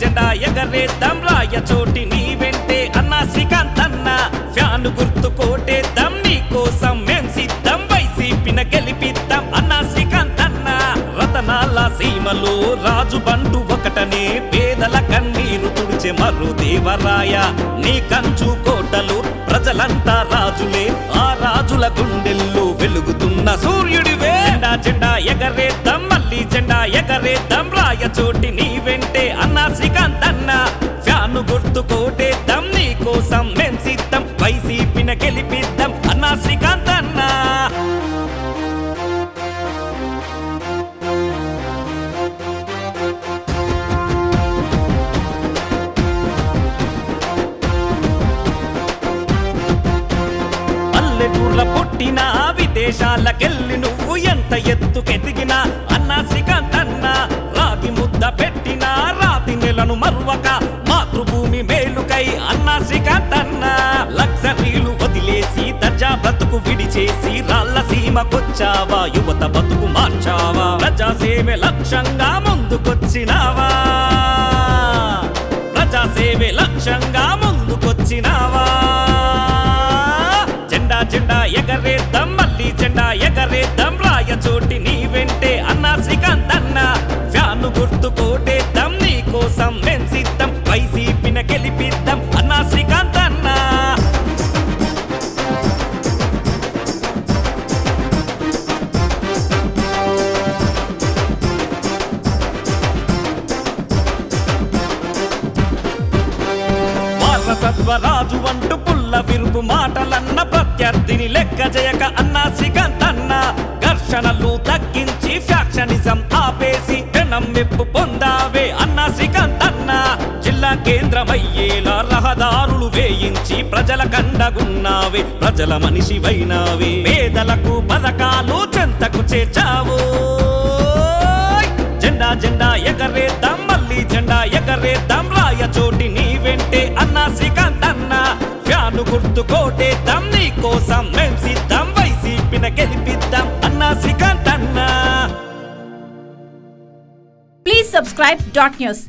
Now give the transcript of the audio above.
ఎగరేద్దాం రాయ చోటి నీ వెంటే అన్నా శ్రీకాంత్ అన్న. ఫ్యాను గుర్తు కోటేద్దాం నీ కోసం మేం సిద్ధం వైసీపీన గెలిపిద్దాం అన్నా శ్రీకాంత్ అన్న. రతనాల సీమలో రాజు బంటు ఒకటనే పేదల కన్నీరు తుడిచే మరు దేవరాయ. నీ కంచు కోటలు ప్రజలంతా రాజులే ఆ రాజుల గుండెల్లో వెలుగుతున్న సూర్యుడివే. జెండా పల్లెటూర్ల పుట్టిన విదేశాలకెళ్ళి నువ్వు ఎంత ఎత్తుకెదిగినా అన్నా శ్రీకాంత్ అన్న రాగి ముద్ద పెట్టిన రాతి నెలను మరువక మాతృభూమి మేలుకై అన్నా శ్రీకాంత్ అన్న లగ్జరీలు వదిలేసి దర్జా బ్రతుకు విడిచేసి రాళ్ళ సీమకొచ్చావా యువత బతుకు మార్చావా ప్రజాసేవ లక్ష్యంగా ముందుకొచ్చినావా. ప్రజాసేవే లక్ష్యంగా ముందుకొచ్చినావా. ఎగరేద్దాం రాయ చోటి నీ వెంటే అన్నా శ్రీకాంత్ అన్న. ఫ్యాను గుర్తు కోటేద్దాం నీ కోసం మేం సిద్ధం. వైసీపీన గెలిపిద్దాం అన్నా శ్రీకాంత్ అన్నా. వారసత్వరాజు అంటూ పుల్ల విరుపు మాటలన్న ప్రత్యర్థిని జనం మెప్పు పొందావే అన్నా శ్రీకాంత్ జిల్లా కేంద్రమయ్యేలా రహదారులు వేయించి ప్రజల కండగున్నావే ప్రజల మనిషివైనావే. పేదలకు పథకాలు చెంతకు చేర్చావు. జెండా జెండా ఎగరేద్దాం మళ్ళీ జెండా ఎగరేద్దాం రాయ చోటి నీ వెంటే అన్నా శ్రీకాంత్ అన్న ఫ్యాను గుర్తు కోటేద్దాం నీ కోసం మేం సబ్స్క్రైబ్ డాట్ న్యూస్